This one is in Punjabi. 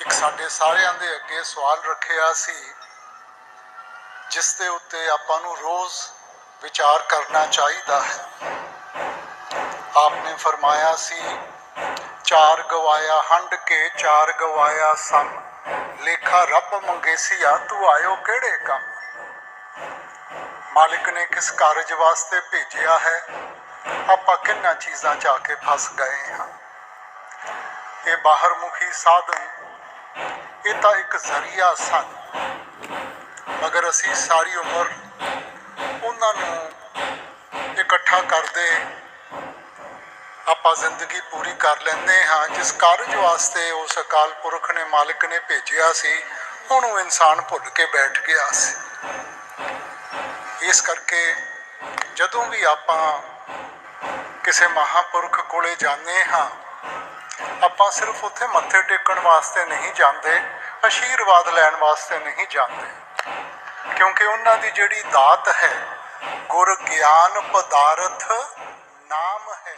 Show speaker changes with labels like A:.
A: ਇੱਕ ਸਾਡੇ ਸਾਰਿਆਂ ਦੇ ਅੱਗੇ ਸਵਾਲ ਰੱਖਿਆ ਸੀ, ਜਿਸ ਦੇ ਉੱਤੇ ਆਪਾਂ ਨੂੰ ਰੋਜ਼ ਵਿਚਾਰ ਕਰਨਾ ਚਾਹੀਦਾ ਹੈ। ਆਪਨੇ ਫਰਮਾਇਆ ਸੀ, ਚਾਰ ਗਵਾਇਆ ਹੰਡ ਕੇ ਚਾਰ ਗਵਾਇਆ ਸਮ, ਲੇਖਾ ਰੱਬ ਆ ਤੂੰ ਆਇਓ ਕਿਹੜੇ ਕੰਮ? ਮਾਲਿਕ ਨੇ ਕਿਸ ਕਾਰਜ ਵਾਸਤੇ ਭੇਜਿਆ ਹੈ? ਆਪਾਂ ਕਿੰਨਾ ਚੀਜ਼ਾਂ 'ਚ ਆ ਕੇ ਫਸ ਗਏ ਹਾਂ? ਇਹ ਬਾਹਰਮੁਖੀ ਸਾਧਨ ਇਹ ਤਾਂ ਇੱਕ ਜ਼ਰੀਆ ਸਨ। ਮਗਰ ਅਸੀਂ ਸਾਰੀ ਉਮਰ ਉਹਨਾਂ ਨੂੰ ਇਕੱਠਾ ਕਰਦੇ ਆਪਾਂ ਜ਼ਿੰਦਗੀ ਪੂਰੀ ਕਰ ਲੈਂਦੇ ਹਾਂ। ਜਿਸ ਕਾਰਜ ਵਾਸਤੇ ਉਸ ਅਕਾਲ ਪੁਰਖ ਨੇ ਮਾਲਕ ਨੇ ਭੇਜਿਆ ਸੀ, ਉਹਨੂੰ ਇਨਸਾਨ ਭੁੱਲ ਕੇ ਬੈਠ ਗਿਆ ਸੀ। ਇਸ ਕਰਕੇ ਜਦੋਂ ਵੀ ਆਪਾਂ ਕਿਸੇ ਮਹਾਪੁਰਖ ਕੋਲੇ ਜਾਂਦੇ ਹਾਂ ਆਪਾਂ ਸਿਰਫ ਉੱਥੇ ਮੱਥੇ ਟੇਕਣ ਵਾਸਤੇ ਨਹੀਂ ਜਾਂਦੇ, ਅਸ਼ੀਰਵਾਦ ਲੈਣ ਵਾਸਤੇ ਨਹੀਂ ਜਾਂਦੇ। ਕਿਉਂਕਿ ਉਹਨਾਂ ਦੀ ਜਿਹੜੀ ਦਾਤ ਹੈ, ਗੁਰ ਗਿਆਨ ਪਦਾਰਥ ਨਾਮ ਹੈ।